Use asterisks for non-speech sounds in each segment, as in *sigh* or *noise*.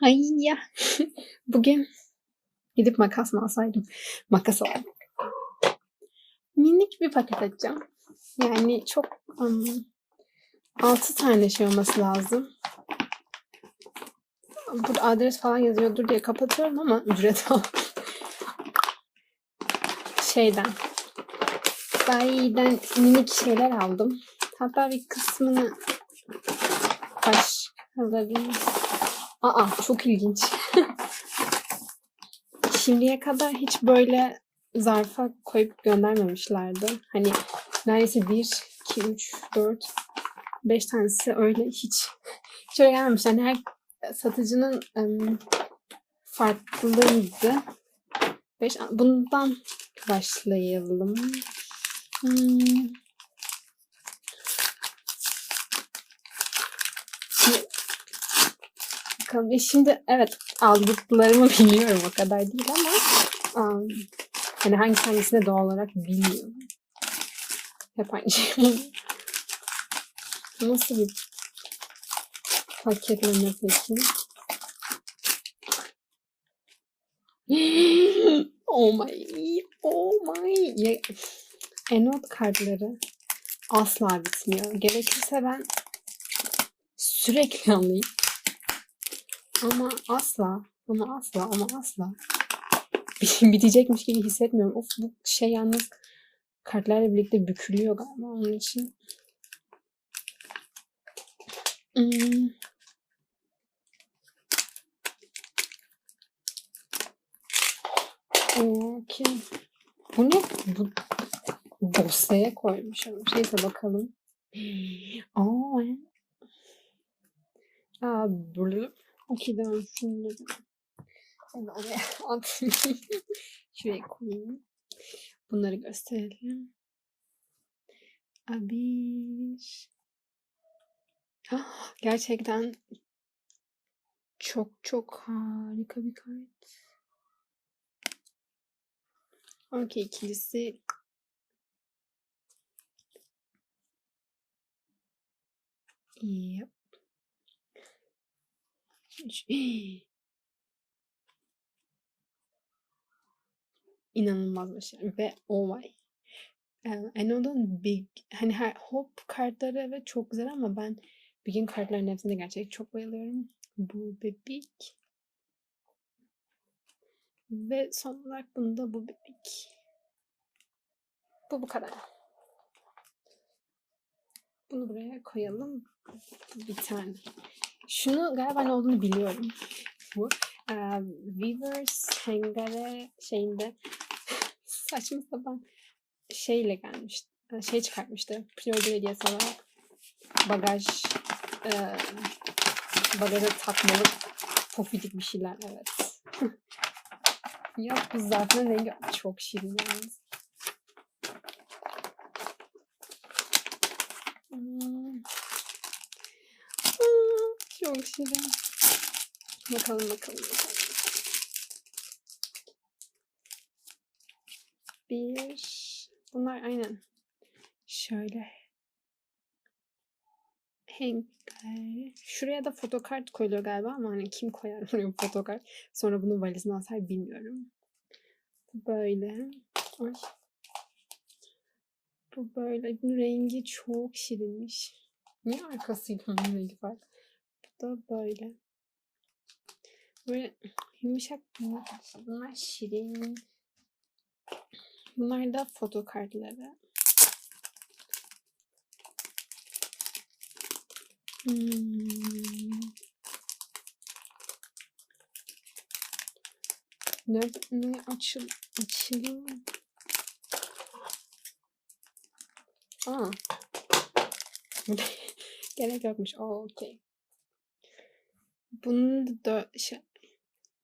Hay ya. *laughs* Bugün gidip makas mı alsaydım? Makas aldım. Minik bir paket açacağım. Yani çok um, 6 tane şey olması lazım. Burada adres falan yazıyordur diye kapatıyorum ama *laughs* ücret falan. Şeyden. Dai'den minik şeyler aldım. Hatta bir kısmını başkalarının Aa çok ilginç. *laughs* Şimdiye kadar hiç böyle zarfa koyup göndermemişlerdi. Hani neredeyse 1, 2, 3, 4, 5 tanesi öyle hiç hiç öyle gelmemiş. Yani her satıcının ım, farklıydı. Beş, bundan başlayalım. Hmm. Bakalım. E şimdi evet aldıklarımı *laughs* biliyorum o kadar değil ama um, hani hangisi hangisine doğal olarak bilmiyorum. Hep aynı şey. Nasıl bir paketleme peki? *gasps* oh my, oh my. Ya, Enot kartları asla bitmiyor. Gerekirse ben sürekli alayım. Ama asla, ama asla, ama asla *laughs* bitecekmiş gibi hissetmiyorum. Of bu şey yalnız kartlarla birlikte bükülüyor galiba onun için. Hmm. Okey. Bu ne? Bu dosyaya koymuşum. Neyse bakalım. *gasps* Aa, Aa, Okey tamam şunları. Şimdi oraya *laughs* atayım. Şuraya koyayım. Bunları gösterelim. Abiş. Gerçekten çok çok harika bir kart. Okey ikincisi Yep. *gasps* İnanılmaz başarılı ve oh my. Eee, Eno'nun Big hani her hop kartları evet çok güzel ama ben Big'in kartlarının hepsine gerçekten çok bayılıyorum. Bu bebek. Ve son olarak bunu da bu bebek. Bu bu kadar. Bunu buraya koyalım. Bir tane. Şunu galiba ne olduğunu biliyorum. Bu. Eee Weavers Hengare şeyinde *laughs* saçma sapan şeyle gelmişti. Şey çıkartmıştı. Pre-order hediyesi olarak. Bagaj eee bagaja takmalık pofidik bir şeyler evet. *laughs* ya bu zaten rengi çok şirin yalnız. Hmm. Şirin. Bakalım bakalım bakalım. Bir. Bunlar aynen. Şöyle. Henkler. Şuraya da fotokart koyuluyor galiba ama hani kim koyar *laughs* oraya fotokart. Sonra bunu valizine asar bilmiyorum. Böyle. Ay. Bu böyle. Bunun rengi çok şirinmiş. Niye arkasıyla rengi farklı? Da böyle. Böyle yumuşak bunlar, şirin. Bunlar da fotokartları. Hmm. Ne, ne açıl, açılıyor? Aa. *laughs* Gerek yokmuş. Okey. Bunu da şey,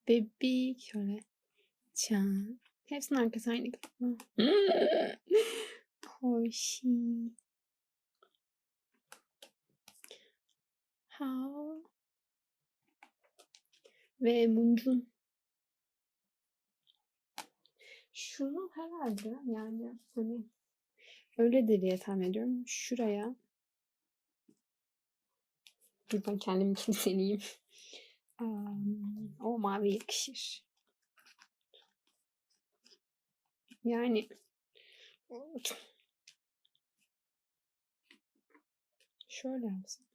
bebek şöyle çan. Hepsinin arkası aynı galiba. Hoşi. How. Ve Muncun. Şunu herhalde yani hani öyledir diye tahmin ediyorum. Şuraya Dur ben kendimi deneyeyim. O mavi yakışır. Yani şöyle yapsam.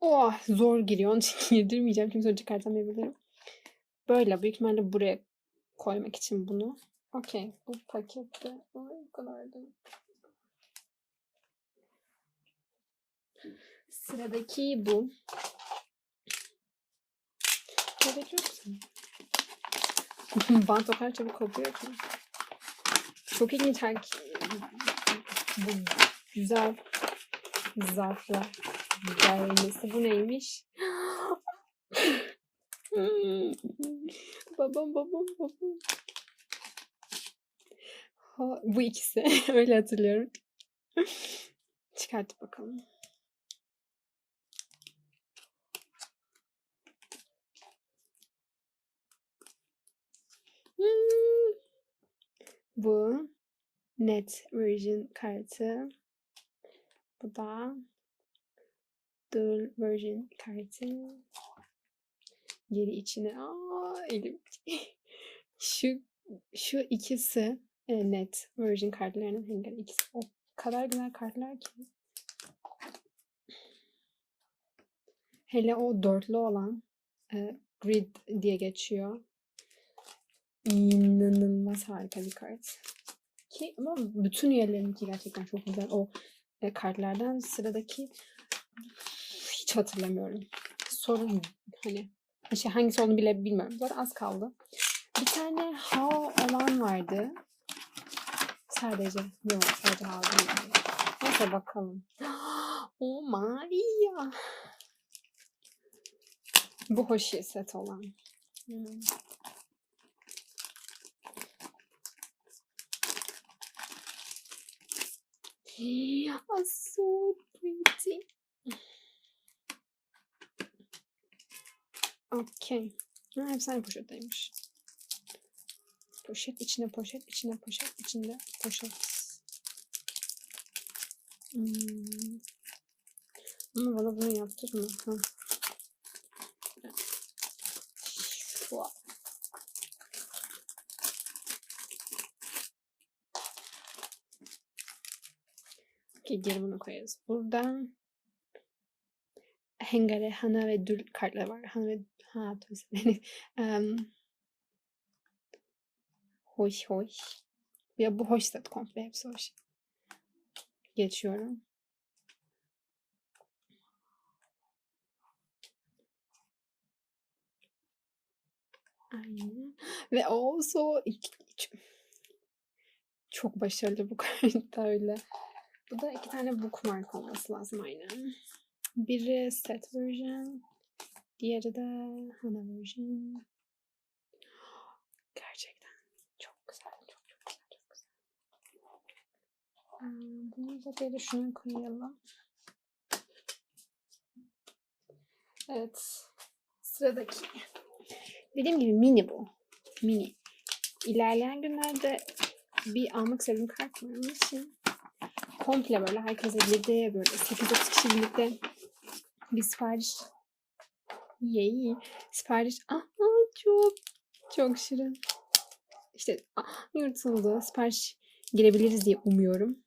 Oh zor giriyor. Onun için *laughs* girdirmeyeceğim. Çünkü sonra çıkartamayabilirim. Böyle büyük ihtimalle buraya koymak için bunu. Okey. Bu pakette. Bu kadar da. Sıradaki bu. Yok musun? *laughs* Bant o kadar çabuk kopuyor ki. Çok ilginç her bu güzel zarfla gelmesi. Bu neymiş? *gasps* Babam babam babam. Ha, bu ikisi. *laughs* Öyle hatırlıyorum. Çıkart bakalım. Bu net version kartı. Bu da dual version kartı. Geri içine. Aa, elim. *laughs* şu şu ikisi e, net version kartlarının Hengar ikisi. O kadar güzel kartlar ki. Hele o dörtlü olan e, grid diye geçiyor. İnanılmaz harika bir kart. Ki ama bütün üyelerinki gerçekten çok güzel. O e, kartlardan sıradaki hiç hatırlamıyorum. Sorun hani işte hangisi olduğunu bile bilmiyorum. Zaten az kaldı. Bir tane How olan vardı. Sadece. Yok sadece How değil. Neyse bakalım. *gasps* Oh my ya. Bu hoşi set olan. Hmm. Oh, so pretty. Okey. Ha, aynı poşetteymiş. Poşet, içine poşet, içine poşet, içinde poşet. Hmm. Ama bana bunu yaptık mı? Ha. Geri bunu koyarız. Buradan Hengare, Hana ve Dül kartları var. Hana ve Ha, tabii. um, *laughs* hoş hoş. Ya bu hoş set komple hepsi hoş. Geçiyorum. Aynen. Ve also çok başarılı bu *laughs* kart öyle. Bu da iki tane bookmark olması lazım aynen. Biri set version. Diğeri de Hana version. Gerçekten çok güzel. Çok çok güzel. Çok güzel. Bunu da bir şuna koyalım. Evet. Sıradaki. Dediğim gibi mini bu. Mini. İlerleyen günlerde bir almak istediğim kart var. Onun için komple böyle herkese 7 böyle 8-9 kişi birlikte bir sipariş Yay. Sipariş. Aa, çok çok şirin. İşte ah, yırtıldı. Sipariş girebiliriz diye umuyorum.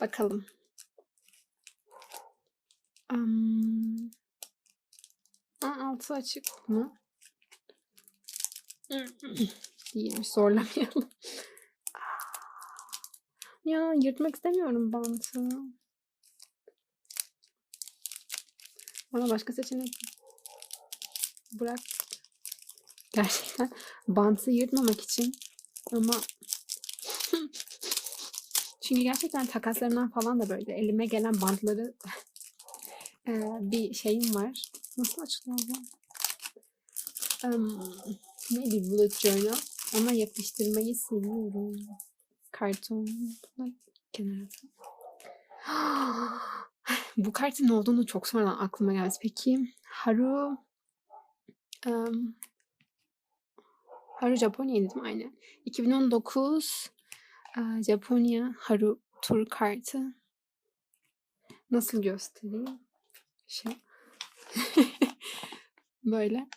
Bakalım. Um, aa, altı açık mı? Değilmiş zorlamayalım. Ya yırtmak istemiyorum bantı. Bana başka seçenek bırak. Gerçekten bantı yırtmamak için ama *laughs* çünkü gerçekten takaslarından falan da böyle elime gelen bantları *laughs* e, bir şeyim var. Nasıl açıklar bu? Um, neydi bullet journal ama yapıştırmayı seviyorum. Karton. Kenara. *gasps* Bu kartın ne olduğunu çok sonradan aklıma geldi. Peki Haru um, Haru Japonya'ydı değil mi? Aynen. 2019 uh, Japonya Haru tur kartı. Nasıl göstereyim? Şey. *laughs* Böyle.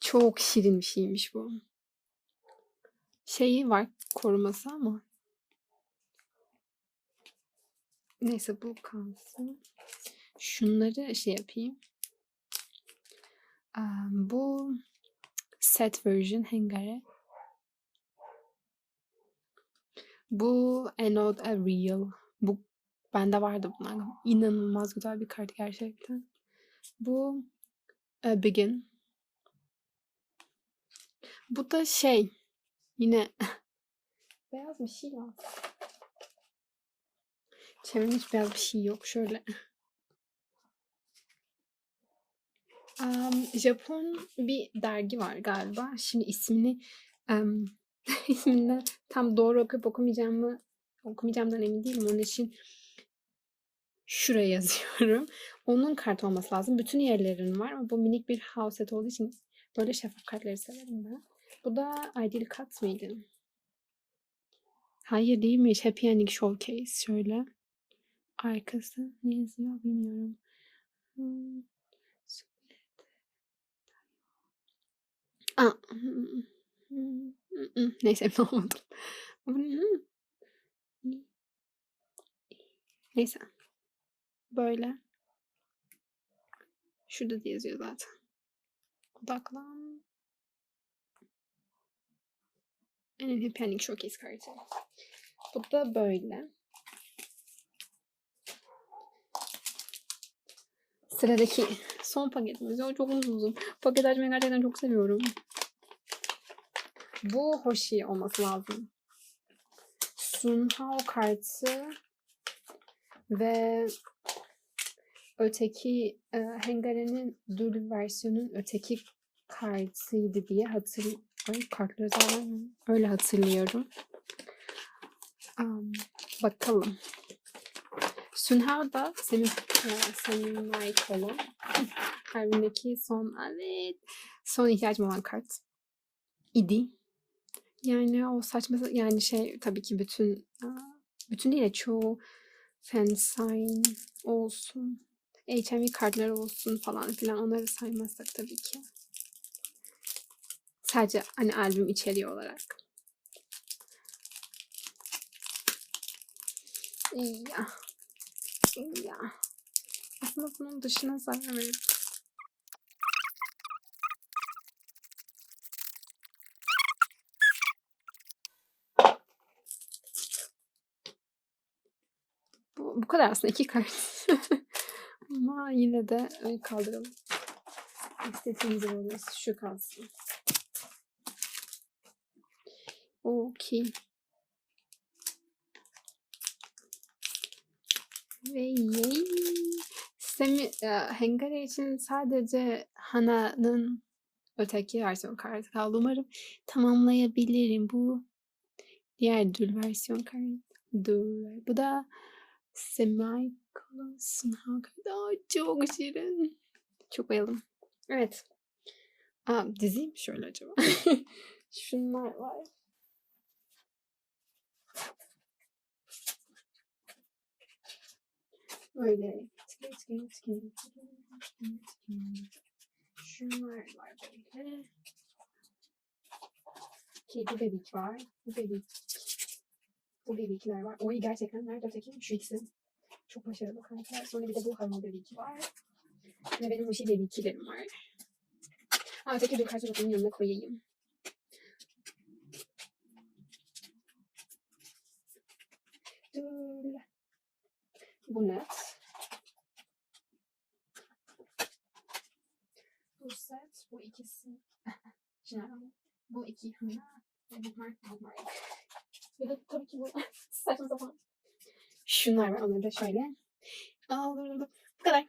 Çok şirin bir şeymiş bu. Şeyi var koruması ama. Neyse bu kalsın. Şunları şey yapayım. Um, bu set version hengare. Bu Anode a Real. Bu bende vardı bunlar. İnanılmaz güzel bir kart gerçekten. Bu a Begin. Bu da şey yine *laughs* beyaz bir şey var. Çevremde hiç beyaz bir şey yok. Şöyle. Um, Japon bir dergi var galiba. Şimdi ismini um, *laughs* ismini tam doğru okuyup okumayacağımı okumayacağımdan emin değilim. Onun için şuraya *laughs* yazıyorum. Onun kart olması lazım. Bütün yerlerin var ama bu minik bir house set olduğu için böyle şeffaf kartları severim ben. Bu da Ideal Cut mıydı? Hayır değilmiş. Happy Ending Showcase. Şöyle. Arkası ne yazıyor bilmiyorum. Hmm. Aa, Neyse *laughs* emin olmadım. Neyse. Böyle. Şurada da yazıyor zaten. Odaklan. En Happy Ending Showcase kartı. Bu da böyle. Sıradaki son paketimiz. O çok uzun. Paket açmayı gerçekten çok seviyorum. Bu Hoshi olması lazım. Sunhao kartı ve öteki e, Hengare'nin Dul versiyonun öteki kartıydı diye hatırlıyorum. Kartları zaten öyle hatırlıyorum. Um, bakalım. Sunhao da senin e, senin ait olan *laughs* kalbindeki son evet son ihtiyacım olan kart idi. Yani o saçma yani şey tabii ki bütün bütün değil de çoğu fansign olsun HMV kartları olsun falan filan onları saymazsak tabii ki. Sadece hani albüm içeriği olarak. Ya. Ya. Aslında bunun dışına verir. Bu, bu kadar aslında iki kart. *laughs* Ama yine de kaldıralım. İstediğimiz oluruz. Şu kalsın. Okey. Ve yay. Semi, e, Hengare için sadece Hana'nın öteki versiyon kartı kaldı. Umarım tamamlayabilirim bu diğer dül versiyon kartı. Dur. Bu da Semi Sınav Aa, çok şirin. Çok bayıldım. Evet. Aa, diziyim şöyle acaba? *laughs* Şunlar var. Böyle Şunlar var böyle. Kedi bebek var. Bu bebek. Bu bebekler var. Oy gerçekten nerede öteki? Şu ikisi. Çok başarılı kanka. Sonra bir de bu harman bebeki var. Ve benim bu şey bebekilerim var. Ha öteki bir karşı bunun yanına koyayım. Dur. Bu net. Bu set. Bu ikisi. Bu iki. Bookmark, bookmark. Ve de tabii ki bu *laughs* saçma sapan. Şunlar var. Onları da şöyle. Aldım. Bu kadar.